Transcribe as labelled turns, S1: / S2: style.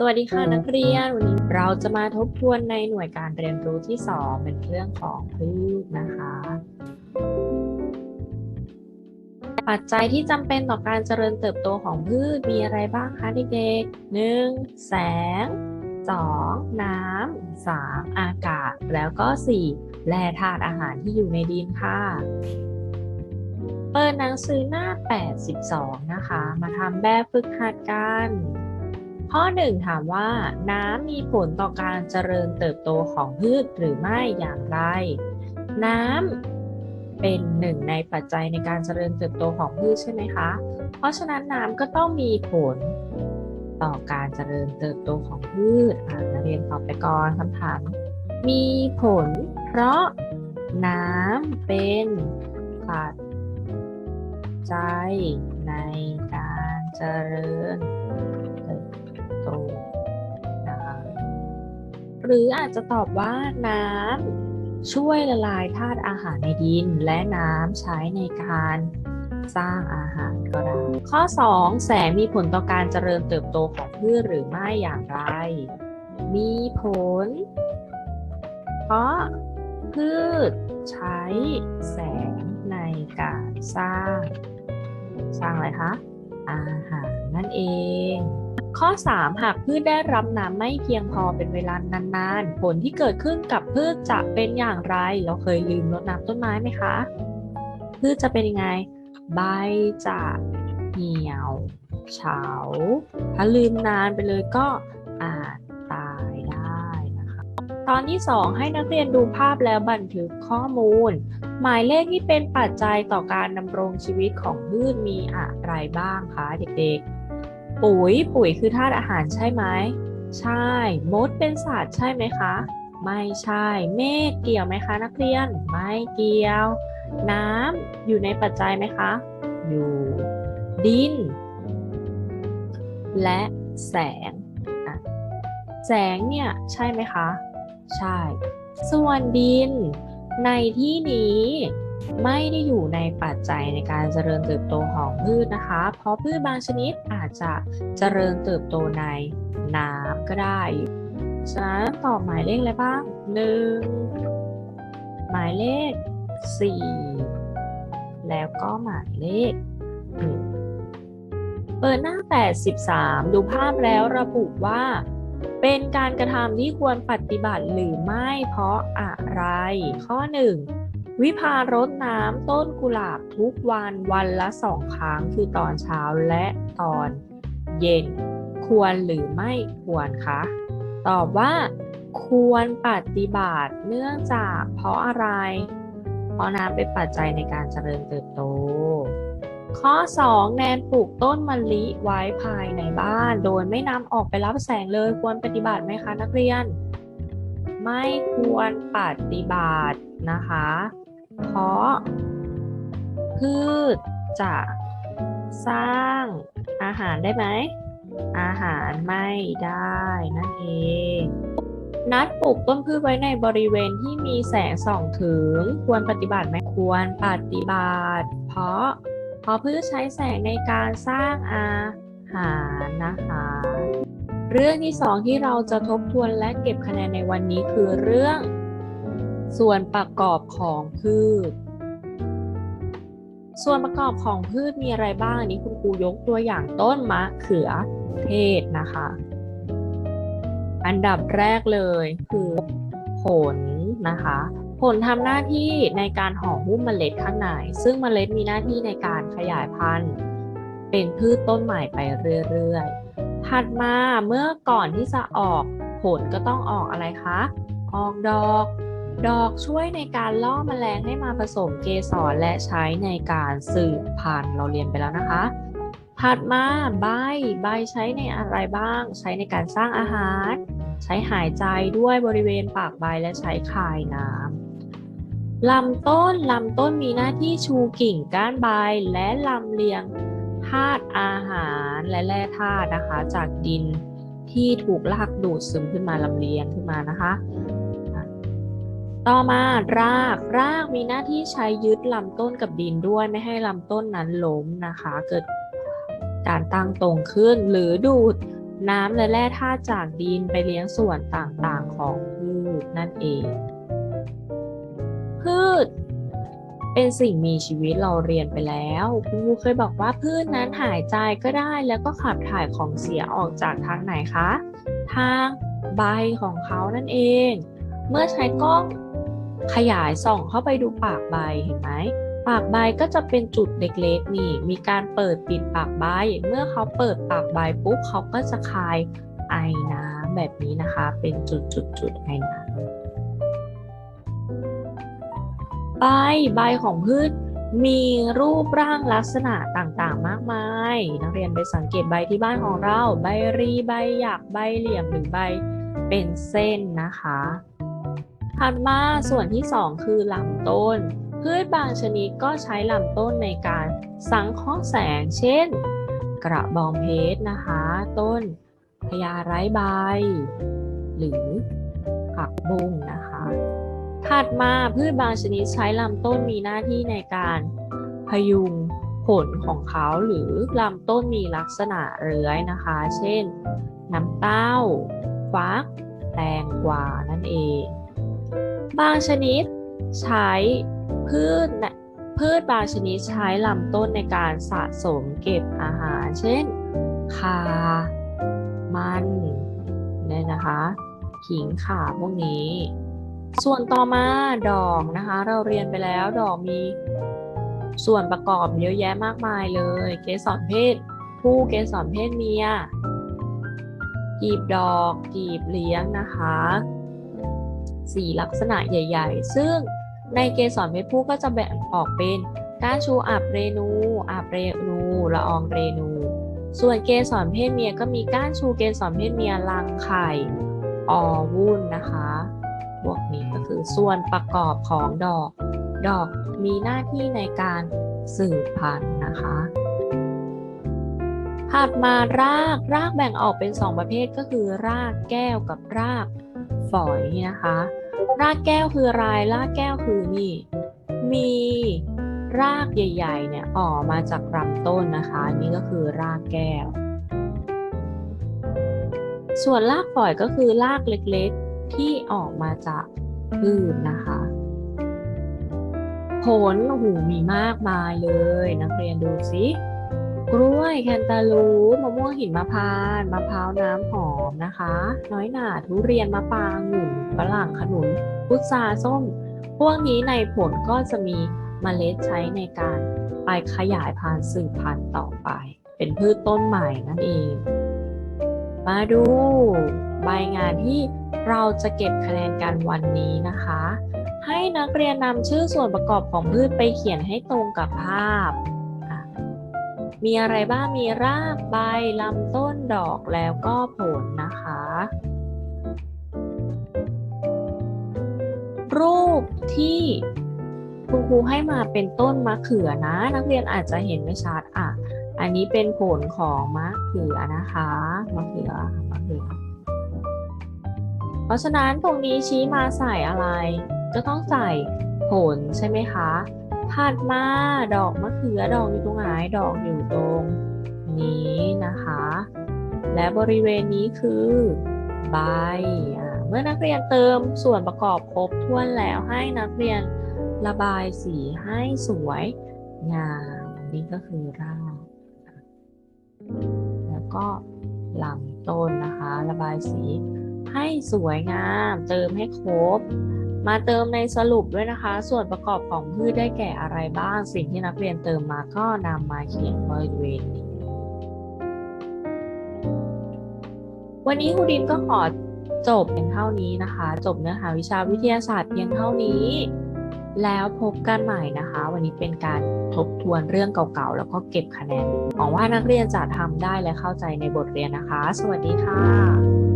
S1: สวัสดีค่ะนักเรียน วันนี้เราจะมาทบทวนในหน่วยการเรียนรู้ที่ 2 เป็นเรื่องของพืชนะคะ ปัจจัยที่จำเป็นต่อการเจริญเติบโตของพืชมีอะไรบ้างคะเด็กๆ 1. แสง 2. น้ำ 3. อากาศ แล้วก็ 4. แร่ธาตุอาหารที่อยู่ในดินค่ะ เปิดหนังสือหน้า 82 นะคะ มาทำแบบฝึกหัดกัน ข้อ 1 ถามว่าน้ำมีผลต่อการเจริญเติบโตของพืชหรือไม่อย่างไร น้ำเป็นหนึ่งในปัจจัยในการเจริญเติบโตของพืชใช่ไหมคะ เพราะฉะนั้นน้ำก็ต้องมีผลต่อการเจริญเติบโตของพืชอ่านักเรียนตอบไปก่อนคำถาม มีผลเพราะน้ำเป็นปัจจัยในการเจริญเติบ โตนะคะหรืออาจจะตอบว่าน้ำช่วยละลายธาตุอาหารในดิน และน้ำใช้ในการสร้างอาหารก็ได้ ข้อ 2 แสงมีผลต่อการเจริญเติบโตของพืชหรือไม่อย่างไร มีผล เพราะพืชใช้แสงในการสร้าง สร้างอะไรคะ อาหารนั่นเอง ข้อ 3 หากพืชได้รับน้ำไม่เพียงพอเป็นเวลานานๆ ผลที่เกิดขึ้นกับพืชจะเป็นอย่างไร เราเคยลืมรดน้ำต้นไม้ไหมคะ พืชจะเป็นยังไง ใบจะเหี่ยวเฉา ถ้าลืมนานไปเลยก็อาจตายได้นะคะ ตอนที่ 2 ให้นักเรียนดูภาพแล้วบันทึกข้อมูล หมายเลขที่เป็นปัจจัยต่อการดำรงชีวิตของพืชมีอะไรบ้างคะเด็กๆ ปุ๋ยปุ๋ยคือธาตุอาหารใช่ไหมใช่ มดเป็นสัตว์ใช่ไหมคะ ไม่ใช่ เมฆเกี่ยวไหมคะ นักเรียน ไม่เกี่ยว น้ำอยู่ในปัจจัยไหมคะ อยู่ ดิน และแสง แสงเนี่ยใช่ไหมคะ ใช่ ส่วนดินในที่นี้ ไม่ได้อยู่ในปัจจัยในการเจริญเติบโตของพืชนะคะ เพราะพืชบางชนิดอาจจะเจริญเติบโตในน้ำก็ได้ฉะนั้นตอบหมายเลขอะไรบ้างหนึ่งหมายเลขสี่แล้วก็หมายเลขหนึ่งเปิดหน้า 83 ดูภาพแล้วระบุว่า เป็นการกระทำที่ควรปฏิบัติหรือไม่เพราะอะไร ข้อ 1 วิภารดน้ำต้นกุหลาบทุกวันวันละสองครั้งคือตอนเช้าและตอนเย็น ควรหรือไม่ควรคะ ตอบว่า ควรปฏิบัติเนื่องจากเพราะอะไร เพราะน้ำเป็นปัจจัยในการเจริญเติบโต ข้อ 2 แนนปลูกต้นมะลิไว้ภายในบ้าน โดยไม่นำออกไปรับแสงเลยควรปฏิบัติไหมคะนักเรียน ไม่ควรปฏิบัตินะคะ เพราะ พืชจะสร้างอาหารได้ไหม อาหารไม่ได้นั่นเอง นัดปลูกต้นพืชไว้ในบริเวณที่มีแสงส่องถึง ควรปฏิบัติไหมควรปฏิบัติ เพราะเพราะพืชใช้แสงในการสร้างอาหารนะคะเรื่องที่สองที่เราจะทบทวนและเก็บคะแนนในวันนี้คือเรื่อง ส่วนประกอบของพืช ส่วนประกอบของพืชมีอะไรบ้างอันนี้คุณครูยกตัวอย่างต้นมะเขือเทศนะคะ อันดับแรกเลยคือผลนะคะ ผลทำหน้าที่ในการห่อหุ้มเมล็ดข้างใน ซึ่งเมล็ดมีหน้าที่ในการขยายพันธุ์ เป็นพืชต้นใหม่ไปเรื่อยๆ ถัดมาเมื่อก่อนที่จะออกผลก็ต้องออกอะไรคะ ออกดอก ดอกช่วยในการล่อแมลงให้มาผสมเกสรและใช้ในการสืบพันธุ์เราเรียนไปแล้วนะคะ ถัดมาใบใบใช้ในอะไรบ้าง ใช้ในการสร้างอาหาร ใช้หายใจด้วยบริเวณปากใบและใช้คายน้ำลำต้นลำต้นมีหน้าที่ชูกิ่งก้านใบและลำเลียงธาตุอาหารและแร่ธาตุนะคะ จากดินที่ถูกลากดูดซึมขึ้นมาลำเลียงขึ้นมานะคะ ต่อมาราก รากมีหน้าที่ใช้ยึดลำต้นกับดินด้วยไม่ให้ลำต้นนั้นล้มนะคะ เกิดการตั้งตรงขึ้น หรือดูดน้ำและแร่ธาตุจากดินไปเลี้ยงส่วนต่างๆของพืชนั่นเอง พืช เป็นสิ่งมีชีวิตเราเรียนไปแล้วคุณครูเคยบอกว่าพืชนั้นหายใจก็ได้แล้วก็ขับถ่ายของเสียออกจากทางไหนคะ ทางใบของเขานั่นเอง เมื่อใช้กล้องขยายส่องเข้าไปดูปากใบเห็นไหมปากใบก็จะเป็นจุดเล็กๆนี่ มีการเปิดปิดปากใบ เมื่อเขาเปิดปากใบปุ๊บเขาก็จะคายไอน้ำแบบนี้นะคะ เป็นจุดๆๆไอน้ำใบใบของพืชมีรูปร่างลักษณะต่างๆ มากมาย นักเรียนไปสังเกตใบที่บ้านของเรา ใบรี ใบหยัก ใบเหลี่ยมหรือใบเป็นเส้นนะคะ ถัดมาส่วนที่ 2 คือลำต้น พืชบางชนิดก็ใช้ลำต้นในการสังเคราะห์แสง เช่น กระบองเพชรนะคะ ต้นพญาไร้ใบ หรือผักบุ้งนะคะ ถัดมาพืชบางชนิดใช้ลำต้นมีหน้าที่ในการพยุงผลของเขาหรือลำต้นมีลักษณะเลื้อยนะคะ เช่น น้ำเต้า ฟัก แตงกวานั่นเอง บางชนิดใช้พืชนะพืชบางชนิดใช้ลำต้นในการสะสมเก็บอาหาร เช่นคา มันเนี่ยนะคะขิงขาพวกนี้ ส่วนต่อมาดอกนะคะ เราเรียนไปแล้วดอกมีส่วนประกอบเยอะแยะมากมายเลย เกสรเพศ ผู้เกสรเพศเมียกีบดอกกีบเลี้ยงนะคะ สี่ลักษณะใหญ่ ๆ ซึ่งในเกสรเพศผู้ก็จะแบ่งออกเป็นก้านชูอับเรนูอับเรนูละอองเรนู ส่วนเกสรเพศเมียก็มีก้านชูเกสรเพศเมียรังไข่ออวุ่นนะคะพวกนี้ก็คือส่วนประกอบของดอก ดอกมีหน้าที่ในการสืบพันธุ์นะคะถัดมาราก รากแบ่งออกเป็น 2 ประเภทก็คือ รากแก้วกับรากฝอยนะคะ รากแก้วคืออะไรรากแก้วคือนี่ มีรากใหญ่ๆเนี่ยออกมาจากลำต้นนะคะนี่ก็คือรากแก้ว ส่วนรากฝอยก็คือรากเล็กๆที่ออกมาจากพืชนนะคะ ผลโอ้โหมีมากมายเลย นักเรียนดูสิ กล้วย แคนตาลูปมะม่วงหินมะพร้าวมะพร้าวน้ำหอมนะคะ น้อยหน่าทุเรียนมะปรางหนุ่นฝรั่งขนุนพุทราส้ม พวกนี้ในผลก็จะมีเมล็ดใช้ในการไปขยายพันธุ์สืบพันธุ์ต่อไป เป็นพืชต้นใหม่นั่นเอง มาดูใบงานที่เราจะเก็บคะแนนกันวันนี้นะคะ ให้นักเรียนนำชื่อส่วนประกอบของพืชไปเขียนให้ตรงกับภาพ มีอะไรบ้างมีรากใบลำต้นดอกแล้วก็ผลนะคะ รูปที่คุณครูให้มาเป็นต้นมะเขือนะ นักเรียนอาจจะเห็นไม่ชัดอะ อันนี้เป็นผลของมะเขือนะคะมะเขือมะเขือ เพราะฉะนั้นตรงนี้ชี้มาใส่อะไรก็ต้องใส่ผลใช่ไหมคะ ถัดมาดอกมะเขือดอกอยู่ตรงไหนดอกอยู่ตรงนี้นะคะ และบริเวณนี้คือใบเมื่อนักเรียนเติมส่วนประกอบครบถ้วนแล้วให้นักเรียนระบายสีให้สวยงามนี่ก็คือรากแล้วก็ลำต้นนะคะ ระบายสี ให้สวยงาม เติมให้ครบ มาเติมในสรุปด้วยนะคะ ส่วนประกอบของพืชได้แก่อะไรบ้าง สิ่งที่นักเรียนเติมมาก็นำมาเขียนบริเวณนี้วันนี้ครูดินก็ขอจบเพียงเท่านี้นะคะ จบเนื้อหาวิชาวิทยาศาสตร์เพียงเท่านี้ แล้วพบกันใหม่นะคะ วันนี้เป็นการทบทวนเรื่องเก่าๆ แล้วก็เก็บคะแนนหวังว่านักเรียนจะทำได้และเข้าใจในบทเรียนนะคะ สวัสดีค่ะ